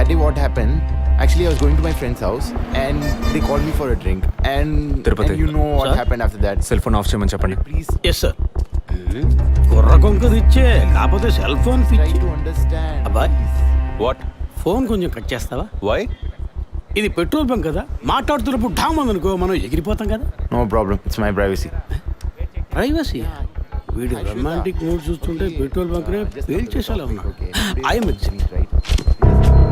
that day what happened? Actually, I was going to my friend's house and they called me for a drink. And, Tirupati. and you know what Sir? happened after that. Cell phone off చేయమని చెప్పండి Please yes sir కుర్ర కొంకది ఇచ్చే కాకపోతే cell phone try to understand. అబ్బాయ్ what phone కొంచెం cut చేస్తావా why ఇది పెట్రోల్ బంక్ కదా మాట్లాడుతున్నప్పుడు ఢామ్ అనుకో మనం ఎగిరిపోతాం కదా No problem. It's my privacy. Privacy వీడు రొమాంటిక్ మూడ్ చూస్తుంటే పెట్రోల్ బంక్ నే ఫెయిల్ చేసేలా ఉన్నాడు ఐఎమ్ Right?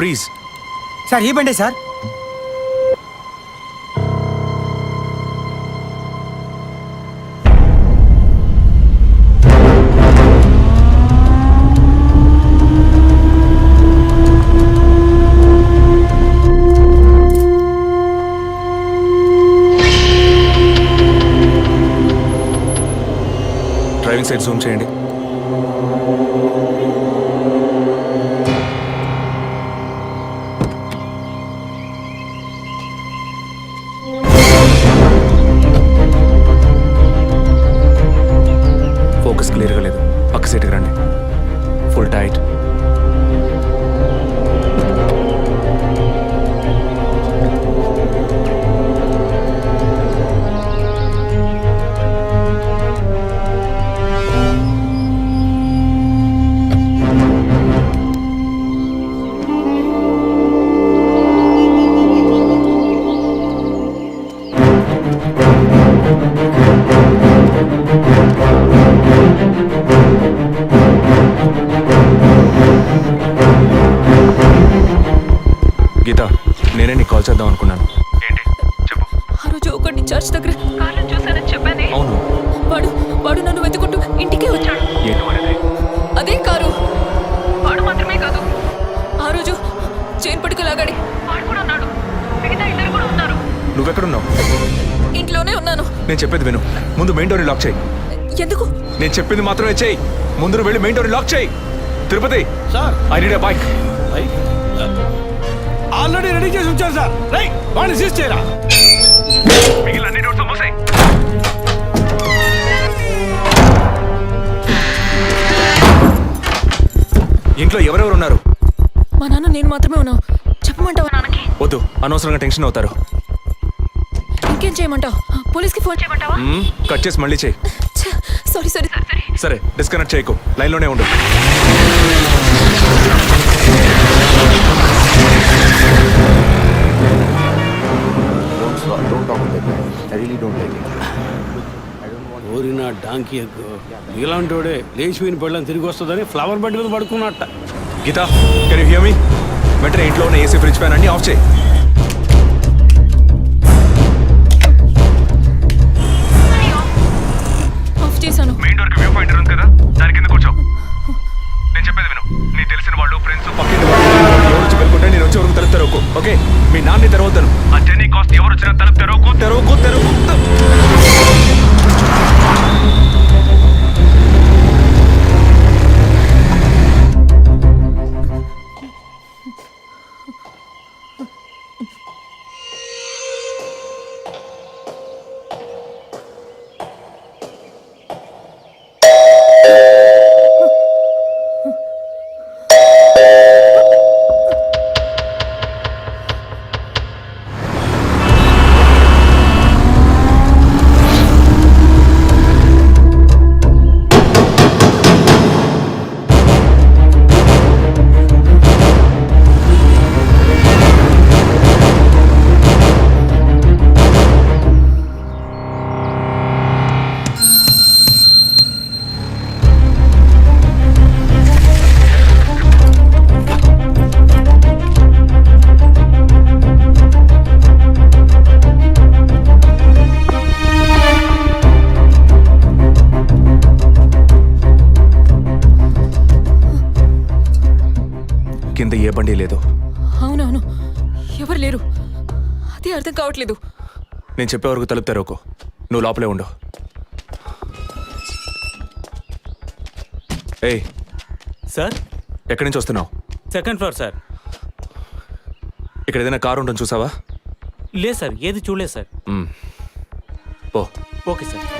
ఫ్రీజ్ సార్ ఈ బండే సార్. డ్రైవింగ్ సైడ్ జూమ్ చేయండి. క్లియర్గా లేదు చర్చ్ దగ్గర. కార్లో చూసానని చెప్పానే. అవును. వాడు వాడు నన్ను వెతుకుంటూ ఇంటికే వచ్చాడు? అదే కారు. వాడు మాత్రమే కాదు. ఆ రోజు చైన్ పట్టుకు లాగాడి. వాడు కూడా ఉన్నాడు. మిగతా ఇద్దరు కూడా ఉన్నారు. నువ్వెక్కడున్నావు? ఇంట్లోనే ఉన్నాను. నేను చెప్పేది విను. ముందు మెయిన్ డోర్ని లాక్ చేయి. ఎందుకు? నేను చెప్పింది మాత్రమే చేయి. ముందు వెళ్ళి మెయిన్ డోర్ని లాక్ చేయి. Tirupati. Sir. I need bike? Already ready చేసి ఉంచారు సార్. రై వాడిని సీజ్ చేయరా? ఇంట్లో ఎవరెవరు ఉన్నారు? మా నాన్న నేను మాత్రమే ఉన్నావు చెప్పమంటావా నాన్నకి? వద్దు అనవసరంగా టెన్షన్ అవుతారు. ఇంకేం చేయమంటావు? పోలీస్కి ఫోన్ చేయమంటావా? కట్ చేసి మళ్ళీ చేయి. సారీ సారీ సారీ సరే. డిస్కనెక్ట్ చేయకు. లైన్లోనే ఉండు. Don't, stop- don't talk like that. I really don't like it. ఓరినా డాంకీ ఎగ్గు. వాడే లేచిపోయిన పెళ్ళని తిరిగి వస్తుందని ఫ్లవర్ బెడ్ మీద పడుకున్నట్ట. గీత కెన్ యూ మీ వెంటనే ఇంట్లో ఉన్న ఏసీ ఫ్రిడ్జ్ ఫ్యాన్ అన్ని ఆఫ్ చేయి. మెయిన్ డోర్ ఉంది కదా దాని కింద నేను చెప్పేది నీ తెలిసిన వాళ్ళు ఎవరు పెట్టుకుంటే నేను ఓకే? మీ నాన్న తెరవతాను ఆ జర్నీ కాస్ట్ ఎవరు వచ్చినా తలుపు తెరవకు బండి లేదు. అవునవును. ఎవరు లేరు. అదే అర్థం కావట్లేదు. నేను చెప్పే వరకు తలుపు తెరవకు నువ్వు లోపలే ఉండు. ఏయ్. సార్? ఎక్కడి నుంచి వస్తున్నావు? Second floor sir. ఇక్కడ ఏదైనా కారు ఉంటుంది చూసావా? లేదు సార్. ఏది చూడలేదు సార్. పో. Okay sir.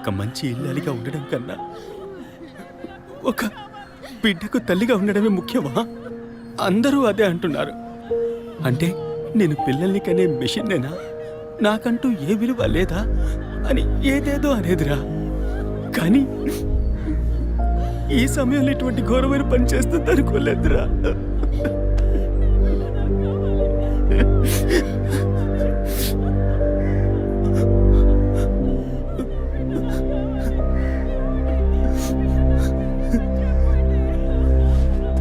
ఒక మంచి ఇల్లాలిగా ఉండడం కన్నా ఒక బిడ్డకు తల్లిగా ఉండడమే ముఖ్యమా? అందరూ అదే అంటున్నారు. అంటే నేను పిల్లల్ని కనే మిషన్నేనా? నాకంటూ ఏ విలువ లేదా అని ఏదేదో అనేదిరా. కానీ ఈ సమయంలో ఇటువంటి ఘోరమైన పని చేస్తుంది అనుకోలేదురా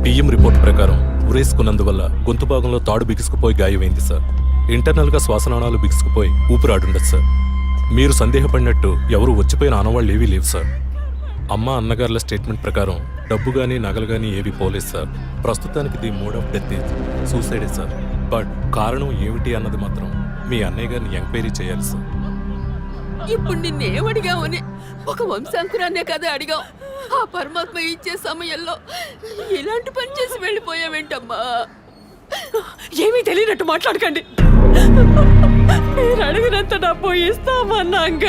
పిఎం రిపోర్ట్ ప్రకారం ఉరేసుకున్నందువల్ల గొంతు భాగంలో తాడు బిగుసుకుపోయి గాయమైంది సార్. ఇంటర్నల్గా శ్వాసనాళాలు బిగుసుకుపోయి ఊపిరాడుండదు సార్. మీరు సందేహపడినట్టు ఎవరు వచ్చిపోయిన ఆనవాళ్ళు ఏవీ లేవు సార్. అమ్మ అన్నగారుల స్టేట్మెంట్ ప్రకారం డబ్బు కానీ నగలు కానీ ఏవి పోలేదు సార్. ప్రస్తుతానికి ది మోడ్ ఆఫ్ డెత్ సూసైడే సార్. బట్ కారణం ఏమిటి అన్నది మాత్రం మీ అన్నయ్య గారిని ఎంక్వైరీ చేయాలి సార్. ఇప్పుడు నిన్నేమడిగామని ఒక వంశాంకురాన్నే కదా అడిగావు. ఆ పరమాత్మ ఇచ్చే సమయంలో ఇలాంటి పని చేసి వెళ్ళిపోయావేంటమ్మా? ఏమీ తెలియనట్టు మాట్లాడకండి. మీరు అడిగినంత డబ్బు ఇస్తామన్నాక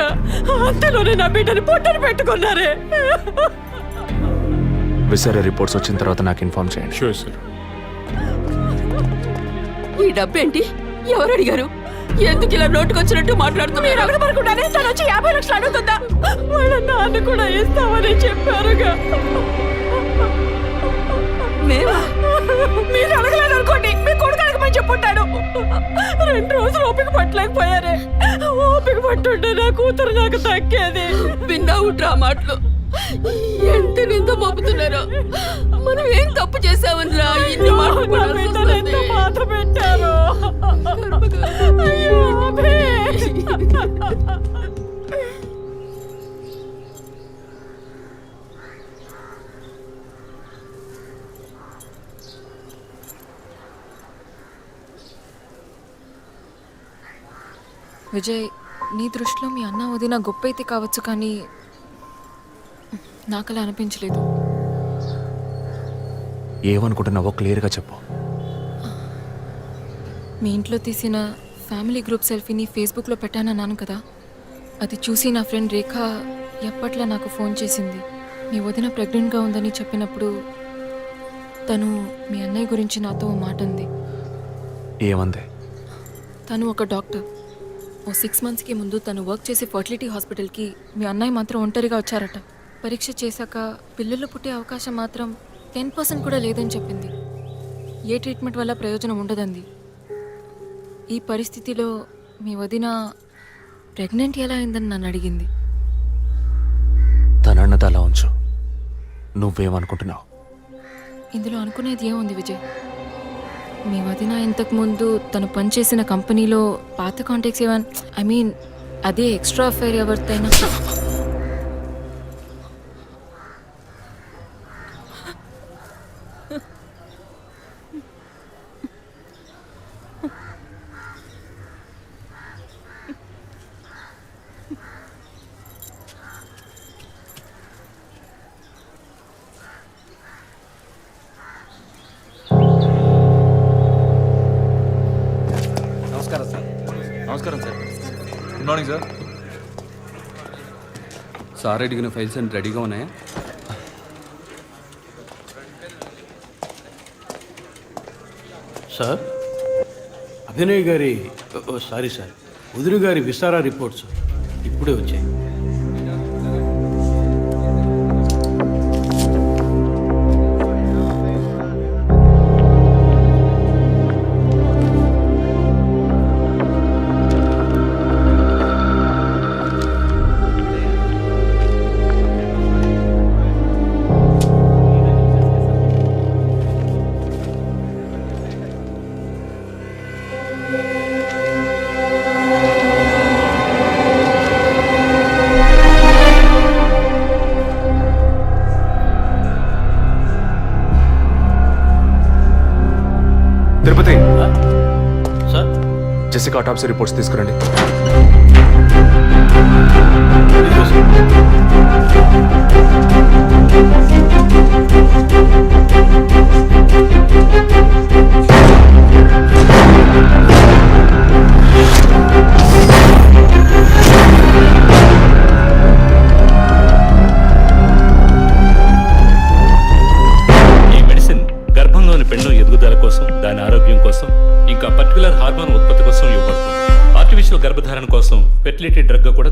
అంతలోనే నా బిడ్డని పొట్టను పెట్టుకున్నారే. విసరే రిపోర్ట్స్ వచ్చిన తర్వాత నాకు ఇన్ఫార్మ్ చేయండి. ఈ డబ్బేంటి? ఎవరు అడిగారు ఎందుకు ఇలా నోటుకొచ్చినట్టు మాట్లాడుతున్నారు? మీరు అక్కడ పడుకుంటానే తను వచ్చి యాభై లక్షలు అడుగుతుందా? వాళ్ళ నాన్న కూడా ఇస్తామని చెప్పారుగా. మేమా? మీరు అడగలేదు అనుకోండి. మీ కొడుకు అడగమని చెప్పుంటాడు. రెండు రోజులు ఓపిక పట్టలేకపోయారే. ఓపిక పట్టుంటే నా కూతురు నాకు దక్కేది విన్నావు ఆ మాటలు? ఎంత నింద మోపుతున్నారో? మనం ఏం తప్పు చేసామని రా ఇన్ని మాటలు ఎంత బాధ పెట్టారు? విజయ్ నీ దృష్టిలో మీ అన్న వదిన గొప్ప అయితే కావచ్చు కానీ నాకు అలా అనిపించలేదు. ఏమనుకుంటున్నావో క్లియర్గా చెప్పు. మీ ఇంట్లో తీసిన ఫ్యామిలీ గ్రూప్ సెల్ఫీని ఫేస్బుక్లో పెట్టానన్నాను కదా. అది చూసి నా ఫ్రెండ్ రేఖ ఎప్పట్లా నాకు ఫోన్ చేసింది. మీ వదిన ప్రెగ్నెంట్గా ఉందని చెప్పినప్పుడు తను మీ అన్నయ్య గురించి నాతో ఓ మాట అంది. ఏమంది? తను ఒక డాక్టర్. ఓ సిక్స్ మంత్స్కి ముందు తను వర్క్ చేసే ఫర్టిలిటీ హాస్పిటల్కి మీ అన్నయ్య మాత్రం ఒంటరిగా వచ్చారట. పరీక్ష చేశాక పిల్లలు పుట్టే అవకాశం మాత్రం టెన్ పర్సెంట్ కూడా లేదని చెప్పింది. ఏ ట్రీట్మెంట్ వల్ల ప్రయోజనం ఉండదంది. ఈ పరిస్థితిలో మీ వదిన ప్రెగ్నెంట్ ఎలా అయిందని నన్ను అడిగింది. తనన్నది అలా ఉంచు. నువ్వేమనుకుంటున్నావు? ఇందులో అనుకునేది ఏముంది విజయ్? మీ వదిన ఇంతకు ముందు తను పనిచేసిన కంపెనీలో పాత కాంటాక్ట్స్ ఏమన్ ఐ మీన్ అదే ఎక్స్ట్రా అఫైర్ ఎవరితైనా సార్ అడిగిన ఫైల్స్ అన్ని రెడీగా ఉన్నాయా? సార్? అభినయ్ గారి సారీ సార్. వదిన గారి విసారా రిపోర్ట్స్ ఇప్పుడే వచ్చాయి. Tirupati. Sir? Jessica autopsy reports తీసుకురండి.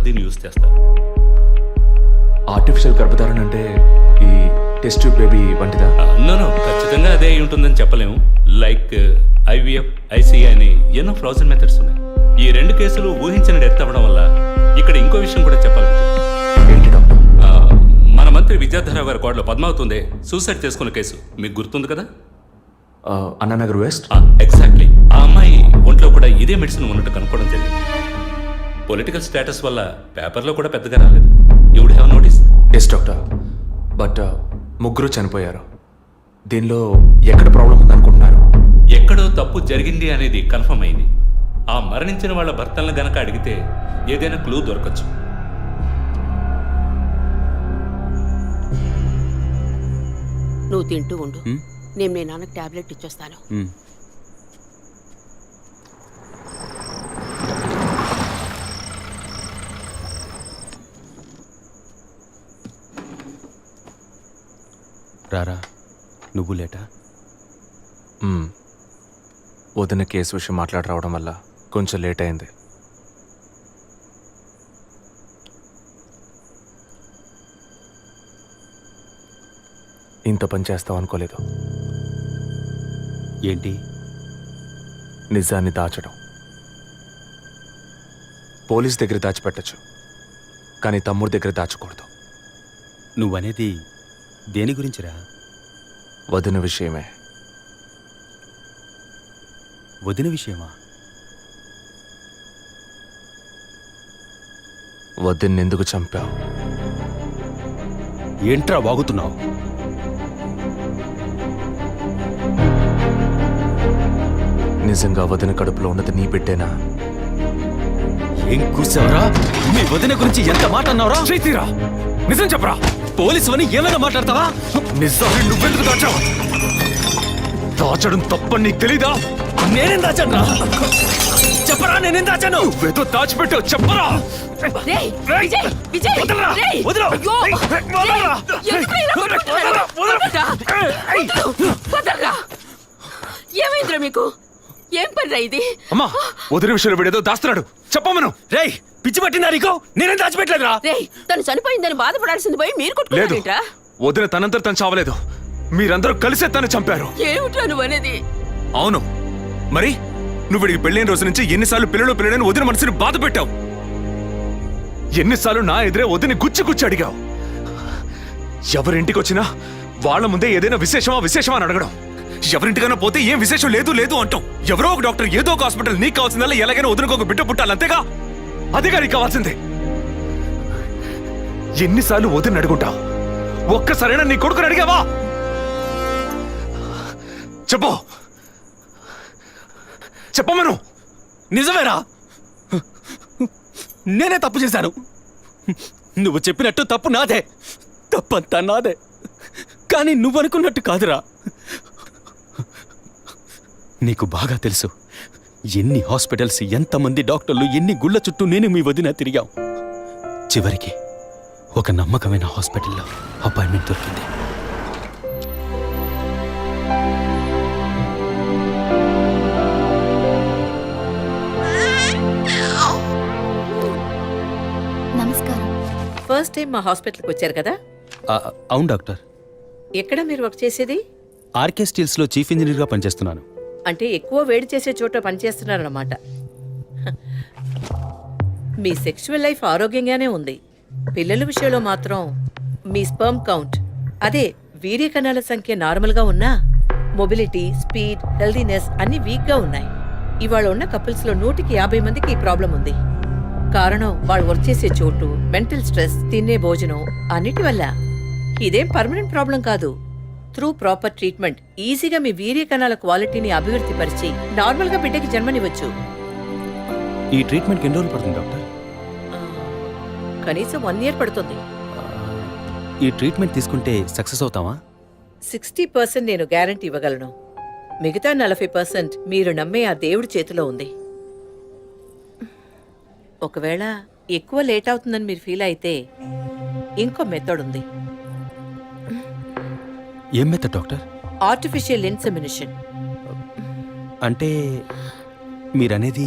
దీన్ని యూజ్ చేస్తారు ఆర్టిఫిషియల్ గర్భధారణ అంటే ఈ టెస్ట్ బేబీ వంటిదా? నో ఖచ్చితంగా అదే ఉంటుందని చెప్పలేము. లైక్ ఐవీఎఫ్ ఐసీఐ అని ఎన్నో ఫ్రోజన్ మెథడ్స్ ఉన్నాయి. ఈ రెండు కేసులు ఊహించిన డెత్ అవ్వడం వల్ల ఇక్కడ ఇంకో విషయం కూడా చెప్పాలి. ఏంటి డాక్టర్? మన మంత్రి విద్యాధరరావు గారి కోడలో పద్మావతుందే సూసైడ్ చేసుకున్న కేసు. మీకు గుర్తుంది కదా? అన్నానగర్ వెస్ట్? ఎగ్జాక్ట్లీ ఆ అమ్మాయి ఒంట్లో కూడా ఇదే మెడిసిన్ ఉన్నట్టు కనుక్కోవడం జరిగింది. పొలిటికల్ స్టేటస్ వల్ల పేపర్లో కూడా పెద్దగా రాలేదు. You would have notice yes doctor but ముగ్గురు చనిపోయారు. దీనిలో ఎక్కడ ప్రాబ్లం ఉందనుకుంటున్నారు? ఎక్కడో తప్పు జరిగింది అనేది కన్ఫర్మ్ అయింది. ఆ మరణించిన వాళ్ళ భర్తలను గనక అడిగితే ఏదైనా క్లూ దొరకచ్చు. నువ్వు తింటూ ఉండు. నేను మీ నాన్నకి టాబ్లెట్ ఇచ్చొస్తాను. నువ్వు లేటా. వదిన కేసు విషయం మాట్లాడి రావడం వల్ల కొంచెం లేట్ అయింది. ఇంత పని చేస్తాం అనుకోలేదు. ఏంటి? నిజాన్ని దాచడం. పోలీస్ దగ్గర దాచిపెట్టచ్చు. కానీ తమ్ముడి దగ్గర దాచకూడదు. నువ్వనేది దేని గురించిరా? వదిన విషయమే. వదిన విషయమా? వదిన్ని ఎందుకు చంపావు? ఏంట్రా వాగుతున్నావు? నిజంగా వదిన కడుపులో ఉన్నది నీ బిడ్డేనా? ఏం కూర్చావరా? మీ వదిన గురించి ఎంత మాట అన్నావురా చైతీరా నిజం చెప్పరా? పోలీసు అని ఏమైనా మాట్లాడతావా? నిజాన్ని నువ్వెందుకు దాచావు? దాచడం తప్పని నీకు తెలీదా? నేనేం దాచాను చెప్పరా నేనేం దాచాను? నువ్వేదో దాచిపెట్టావు చెప్పరా. ఏమైందిరా మీకు? ఏం పనిరా ఇది? అమ్మా వదిన విషయంలో వీడేదో దాస్తున్నాడు. చెప్పమను. రేయ్ పిచ్చి పట్టిందా నీకు? నేనేం దాచిపెట్టలేదురా. రేయ్ తను చనిపోయిందని బాధపడాల్సింది పోయి మీరు లేదు. కొట్టుకున్నారేంట్రా వదిన తనంతట తను చావలేదు. మీరందరూ కలిసే తను చంపారు. ఏమిట్రా నువ్వు అనేది? అవును. మరి నువ్వు వీడికి పెళ్ళైన రోజు నుంచి ఎన్నిసార్లు పిల్లలు పిల్లలని వదిన మనసుని బాధ పెట్టావు? ఎన్నిసార్లు నా ఎదురే వదిని గుచ్చి గుచ్చి అడిగావు? ఎవరింటికి వచ్చినా వాళ్ళ ముందే ఏదైనా విశేషమా విశేషమా అని అడగడం. ఎవరింటికైనా పోతే ఏం విశేషం లేదు లేదు అంటాం. ఎవరో ఒక డాక్టర్ ఏదో ఒక హాస్పిటల్ నీకు కావాల్సిందల్లా ఎలాగైనా వదినకు బిడ్డ పుట్టాలి అంతేగా? అదేగా నీకు కావాల్సిందే. ఎన్నిసార్లు వదిన అడుగుంటావు? ఒక్కసారైనా నీ కొడుకుని అడిగావా? చెప్పు. చెప్పమను నిజమేరా? నేనే తప్పు చేశాను. నువ్వు చెప్పినట్టు తప్పు నాదే. తప్పంతా నాదే. కానీ నువ్వు అనుకున్నట్టు కాదురా. నీకు బాగా తెలుసు. ఎన్ని హాస్పిటల్స్ ఎంతమంది డాక్టర్లు ఎన్ని గుళ్ళ చుట్టూ నేను మీ వదిన తిరిగాం. చివరికి ఒక నమ్మకమైన హాస్పిటల్లో అపాయింట్మెంట్ దొరికింది. నమస్కారం. ఫస్ట్ టైం మా హాస్పిటల్కి వచ్చారు కదా? అవును డాక్టర్. ఎక్కడ మీరు వర్క్ చేసేది? ఆర్కే స్టీల్స్లో చీఫ్ ఇంజనీర్గా పనిచేస్తున్నాను. అంటే ఎక్కువ వేడి చేసే చోట పనిచేస్తున్నారన్నమాట. మీ సెక్షువల్ లైఫ్ ఆరోగ్యంగానే ఉంది. పిల్లల విషయంలో మాత్రం మీ స్పర్మ్ కౌంట్ అదే వీర్య కణాల సంఖ్య నార్మల్గా ఉన్నా మొబిలిటీ స్పీడ్ హెల్దీనెస్ అన్ని వీక్గా ఉన్నాయి. ఇవాళ ఉన్న కపుల్స్లో నూటికి యాభై మందికి ఈ ప్రాబ్లం ఉంది. కారణం వాళ్ళు వర్క్ చేసే చోటు మెంటల్ స్ట్రెస్ తినే భోజనం అన్నిటి వల్ల. ఇదేం పర్మనెంట్ ప్రాబ్లం కాదు. త్రూ ప్రాపర్ ట్రీట్మెంట్ ఈజీగా మీ వీర్య కణాల క్వాలిటీని అభివృద్ధి పరిచి నార్మల్గా బిడ్డకి జన్మనివ్వచ్చు. ఈ ట్రీట్మెంట్కి ఎన్ని రోజులు పడుతుంది డాక్టర్? కనీసం వన్ ఇయర్ పడుతుంది. ఈ ట్రీట్మెంట్ తీసుకుంటే సక్సెస్ అవుతావా? సిక్స్టీ పర్సెంట్ నేను గ్యారంటీ ఇవ్వగలను. మిగతా నలభై పర్సెంట్ మీరు నమ్మే ఆ దేవుడి చేతిలో ఉంది. ఒకవేళ ఎక్కువ లేట్ అవుతుందని మీరు ఫీల్ అయితే ఇంకో మెథడ్ ఉంది. ఏం మెథడ్ డాక్టర్ ఆర్టిఫిషియల్ ఇన్సెమినేషన్ అంటే మీరనేది?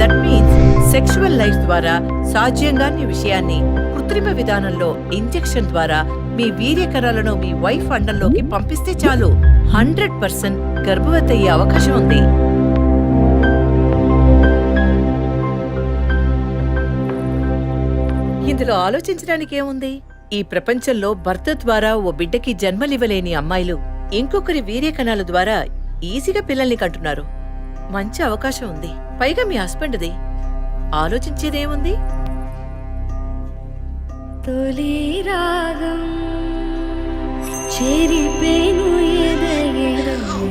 దట్ మీన్స్ సెక్షువల్ లైఫ్ ద్వారా సాధ్యంగాని విషయాన్ని కృత్రిమ విధానంలో ఇంజెక్షన్ ద్వారా మీ వీర్యకరాలను మీ వైఫ్ అండంలోకి పంపిస్తే చాలు. హండ్రెడ్ పర్సెంట్ గర్భవతి అయ్యే అవకాశం ఉంది. ఇందులో ఆలోచించడానికి ఏముంది? ఈ ప్రపంచంలో భర్త ద్వారా ఓ బిడ్డకి జన్మలివ్వలేని అమ్మాయిలు ఇంకొకరి వీర్యకణాల ద్వారా ఈజీగా పిల్లల్ని కంటున్నారు. మంచి అవకాశం ఉంది. పైగా మీ హస్బెండ్ది. ఆలోచించేదేముంది? తొలి రాగం చెరిపేను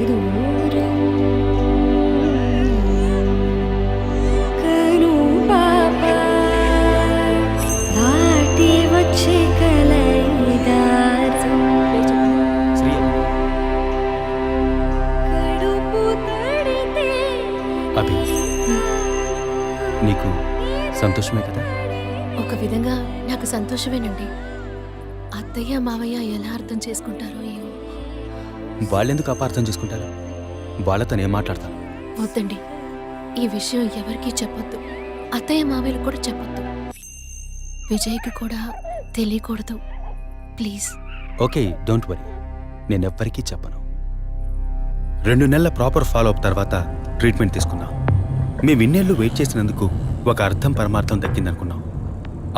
దూరం అభి నీకు సంతోషమే కదా? ఒక విధంగా నాకు సంతోషమేనండి. అత్తయ్య మావయ్య ఎలా అర్థం చేసుకుంటారో ఏమో. వాళ్ళెందుకు అపార్థం చేసుకుంటారు? వాళ్ళతో నేను మాట్లాడతాను వద్దండి. ఈ విషయం ఎవరికీ చెప్పొద్దు. అత్తయ్య మావయ్యలు కూడా చెప్పొద్దు. విజయ్కి కూడా తెలియకూడదు. ప్లీజ్. Okay don't worry. నేను ఎవ్వరికీ చెప్పను. రెండు నెలల ప్రాపర్ ఫాలో అప్ తర్వాత ట్రీట్మెంట్ తీసుకున్నాం. మేము ఇన్నేళ్ళు వెయిట్ చేసినందుకు ఒక అర్థం పరమార్థం దక్కిందనుకున్నాం.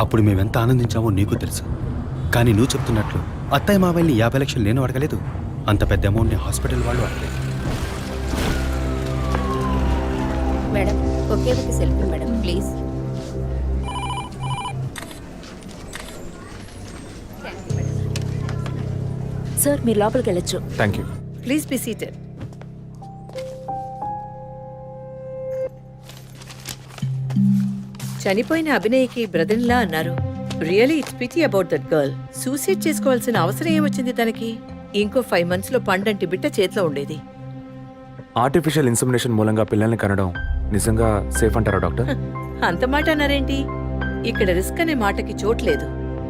అప్పుడు మేమెంత ఆనందించామో నీకు తెలుసు. కానీ నువ్వు చెప్తున్నట్లు అత్తయ్య మావల్ని యాభై లక్షలు నేను అడగలేదు. అంత పెద్ద అమౌంట్ని హాస్పిటల్ వాళ్ళు అడగలేదు. మేడం ఒకే ఒక సెల్ఫీ మేడం ప్లీజ్. సార్ మీరు లోపలికి వెళ్ళొచ్చు. Thank you please be seated. చనిపోయిన అభినయకి బ్రదర్లా అన్నారు. Really it's pity about that girl. Suicide చేసుకోవాల్సిన అవసరం ఏమొచ్చింది తనకి? ఇంకో ఫైవ్ మంత్స్లో పండంటి బిడ్డ చేతిలో ఉండేది. ఆర్టిఫిషియల్ ఇన్సమినేషన్ మూలంగా పిల్లల్ని కనడం నిజంగా సేఫ్ అంటారా డాక్టర్? అంత మాట అన్నారేంటి? ఇక్కడ రిస్క్ అనే మాటకి చోట్లేదు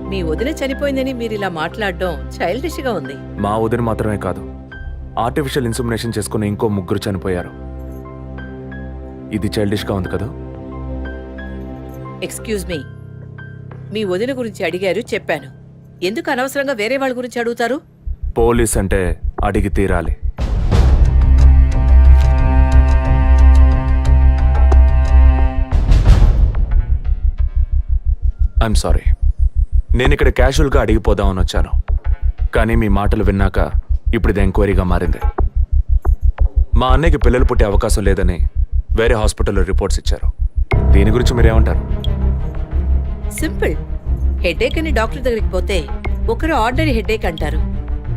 మీ వదిన చనిపోయిందని మీరు ఇలా మాట్లాడడం చైల్డిష్గా ఉంది. మా వదిన మాత్రమే కాదు. ఆర్టిఫిషియల్ ఇన్సమినేషన్ చేసుకున్న ఇంకో ముగ్గురు చనిపోయారు. ఇది చైల్డిష్గా ఉంది కదా? ఎక్స్క్యూజ్ మీ మీ వదిన గురించి అడిగారు చెప్పాను. ఎందుకు అనవసరంగా వేరే వాళ్ళ గురించి అడుగుతారు? పోలీస్ అంటే అడిగి తీరాలి. ఐఎమ్ సారీ నేను ఇక్కడ క్యాషువల్గా అడిగిపోదామని వచ్చాను. కానీ మీ మాటలు విన్నాక ఇప్పుడు ఇది ఎంక్వైరీగా మారింది. మా అన్నయ్యకి పిల్లలు పుట్టే అవకాశం లేదని వేరే హాస్పిటల్లో రిపోర్ట్స్ ఇచ్చారు. దీని గురించి మీరేమంటారు? సింపుల్. హెడేక్ అని డాక్టర్ దగ్గరికి పోతే ఒకరు ఆర్డినరీ హెడేక్ అంటారు.